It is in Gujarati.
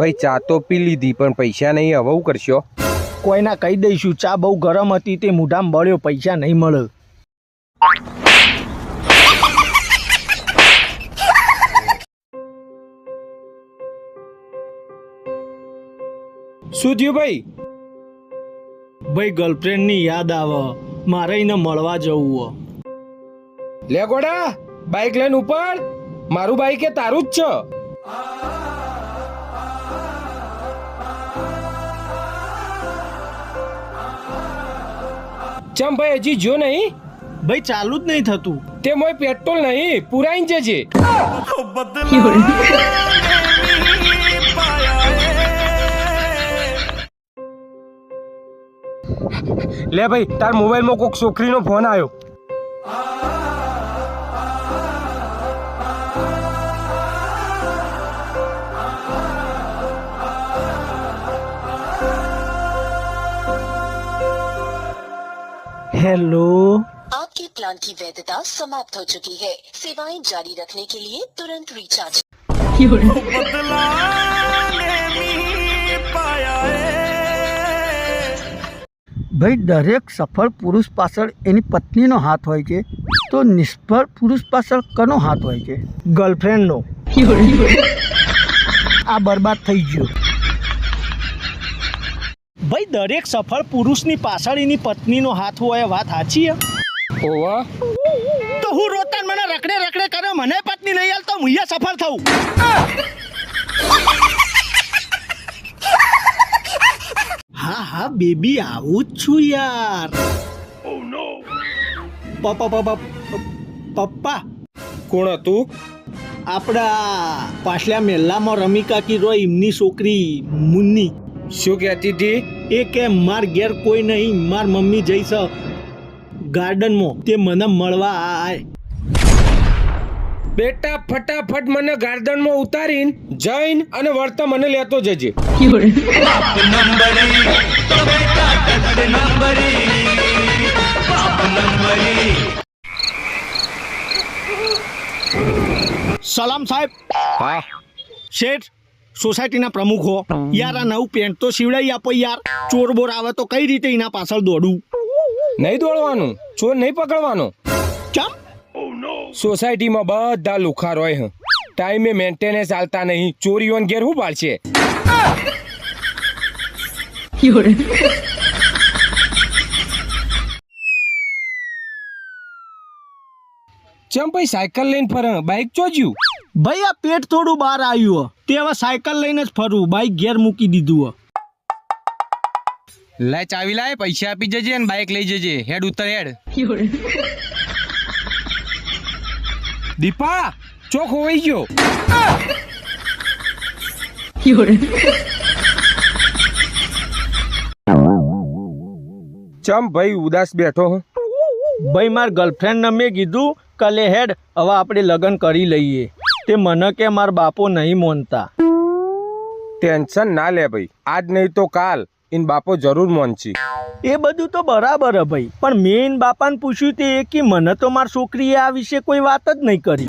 ભાઈ, ચા તો પી લીધી, પણ પૈસા નહીં, હવે કરશો? કોઈના કહી દઈશું, ચા બહુ ગરમ હતી, તે મોઢામાં બળ્યો, પૈસા નહીં મળે. શું થયું ભાઈ? ભાઈ ગર્લફ્રેન્ડની યાદ આવે. મારે એને મળવા જવું લે ગોડા બાઇક લઈને ઉપર. મારું બાઇક એ તારું જ છે. ચમ ભાઈ હજી જો નહીં? ભાઈ ચાલુ જ નહીં થતું. તે મોય પેટ્રોલ નહીં પુરાઈ જજે. લે ભાઈ તાર મોબાઈલમાં કોઈક છોકરીનો ફોન આવ્યો. હેલો आपके प्लान की वैधता समाप्त हो चुकी है सेवाएं जारी रखने के लिए तुरंत रिचार्ज ભાઈ દરેક સફળ પુરુષ પાછળ એની પત્નીનો હાથ હોય છે તો નિષ્ફળ પુરુષ પાછળ કનો હાથ હોય છે ગર્લફ્રેન્ડનો આ બરબાદ થઈ ગયો ભાઈ દરેક સફળ પુરુષની પાછળ એની પત્નીનો હાથ હોય એ વાત સાચી હે? ઓવા. તો હું રોતાન મને રખડે રખડે કરે મને પત્ની લઈ આલ તો હું સફળ થઉં. હા હા બેબી આવું જ છું યાર. પપ્પા પપ્પા પપ્પા. કોણ હતું? આપણા પાછલા મેલ્લામાં રમિકા કી રોય એમની છોકરી મુન્ની. શું કહેતી હતી એ કે માર ઘેર કોઈ નહીં માર મમ્મી જઈશ. ગાર્ડનમાં તે મને મળવા આય. બેટા ફટાફટ મને ગાર્ડનમાં ઉતારીને જઈને અને વળતા મને લેતો જજે. સલામ સાહેબ. હા. શેઠ સોસાયટીના પ્રમુખ હો યાર આ નવું પેન્ટ તો સીવડાવી આપો યાર. ચોર બોર આવે તો કઈ રીતે એના પાછળ દોડું? નહીં દોડવાનું. ચોર નહીં પકડવાનો. ચમ? સોસાયટીમાં બધા લુખાર હોય હ. ટાઈમે મેન્ટેનન્સ ચાલતા નહીં. ચોરીઓને ઘેર હું પાડશે? ચમ ભાઈ સાયકલ લઈને ફર? બાઇક ચોજ્યું ભાઈ આ પેટ થોડું બહાર આવ્યું તે હવે સાયકલ લઈને જ ફરવું બાઈક ઘેર મૂકી દીધું લે ચાવી લાય પૈસા આપી જજે અને બાઇક લઈ જજે. હેડ ઉતર હેડ. દીપા ચોક હોવાઈ ગયો. ચમ ભાઈ ઉદાસ બેઠો હું? ભાઈ માર ગર્લફ્રેન્ડને મેં કીધું કલે હેડ હવે આપણે લગ્ન કરી લઈએ. તે મને કે માર બાપો નહીં મોનતા. ટેન્શન ના લે ભાઈ. આજ નહીં તો કાલ. ઇન બાપો જરૂર મોનચી એ બધું તો બરાબર હે ભાઈ. પણ મેં એન બાપાને પૂછ્યું તે એ કે મને તો માર છોકરીએ આ વિશે કોઈ વાત જ નહીં કરી.